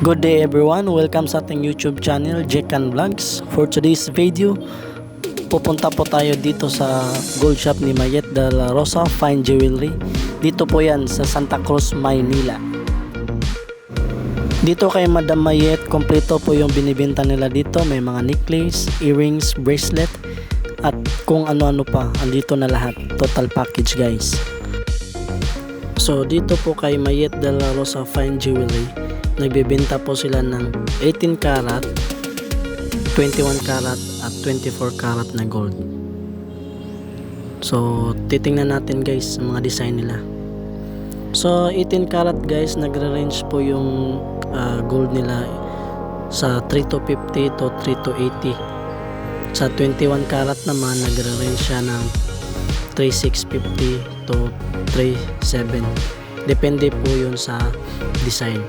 Good day everyone, welcome sa ating YouTube channel, Jekan Vlogs. For today's video, pupunta po tayo dito sa gold shop ni Mayet de la Rosa Fine Jewelry. Dito po yan sa Santa Cruz, Maynila. Dito kay Madam Mayet, kompleto po yung binibenta nila dito. May mga necklace, earrings, bracelet, at kung ano-ano pa. Andito na lahat. Total package guys. So dito po kay Mayet de la Rosa Fine Jewelry, nagbebenta po sila ng 18 karat, 21 karat at 24 karat na gold. So titingnan natin guys sa mga design nila. So 18 karat guys, nagre-range po yung ah, gold nila sa 3 to 50 to 3 to 80. Sa 21 karat naman, nagre-range siya ng 3650 to 37 depende po yun sa design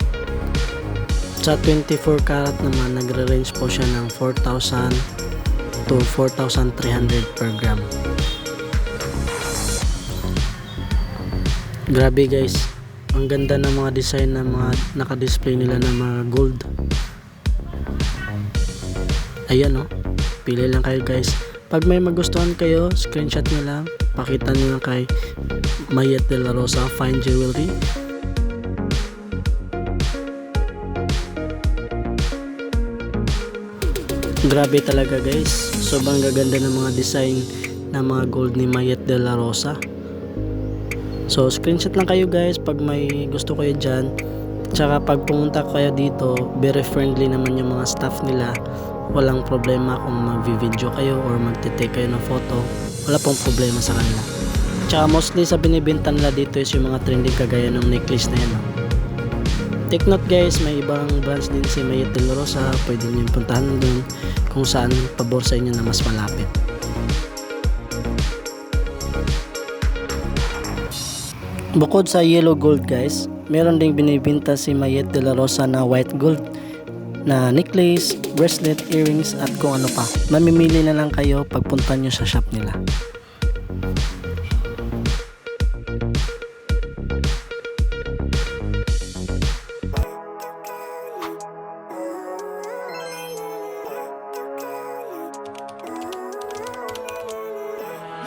sa 24 karat naman nagre-range po siya ng 4,000 to 4,300 per gram. Grabe guys. Ang ganda ng mga design na mga naka-display nila ng mga gold. Ayan oh. Pili lang kayo guys. Pag may magustuhan kayo screenshot nyo lang. Pakita nyo lang kay Mayet de la Rosa Fine Jewelry grabe talaga guys. Sobrang gaganda ng mga design ng mga gold ni Mayet de la Rosa. So screenshot lang kayo guys pag may gusto kayo dyan. Tsaka pag pumunta kayo dito very friendly naman yung mga staff nila. Walang problema kung mag-video kayo or magte-take kayo ng photo. Wala pong problema sa kanila. Tsaka mostly sa binibenta nila dito is yung mga trending kagaya ng necklace na yan. Take note guys, may ibang branch din si Mayet de la Rosa. Pwede nyo puntahan dun kung saan pabor sa inyo na mas malapit. Bukod sa yellow gold guys, meron ding binibinta si Mayet de la Rosa na white gold na necklace, bracelet, earrings at kung ano pa. Mamimili na lang kayo pagpunta nyo sa shop nila.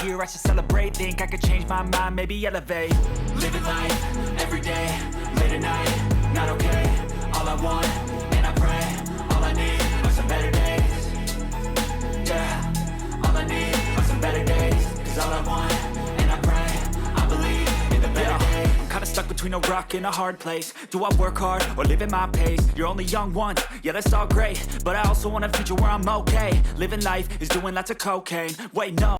hear, I should celebrate. Think I could change my mind, maybe elevate. Living life every day, late at night, not okay. All I want, and I pray, all I need are some better days. Yeah, all I need are some better days. Cause all I want, and I pray, I believe in the better days. I'm kinda stuck between a rock and a hard place. Do I work hard or live at my pace? You're only young once, yeah, that's all great. But I also want a future where I'm okay. Living life is doing lots of cocaine. Wait, no.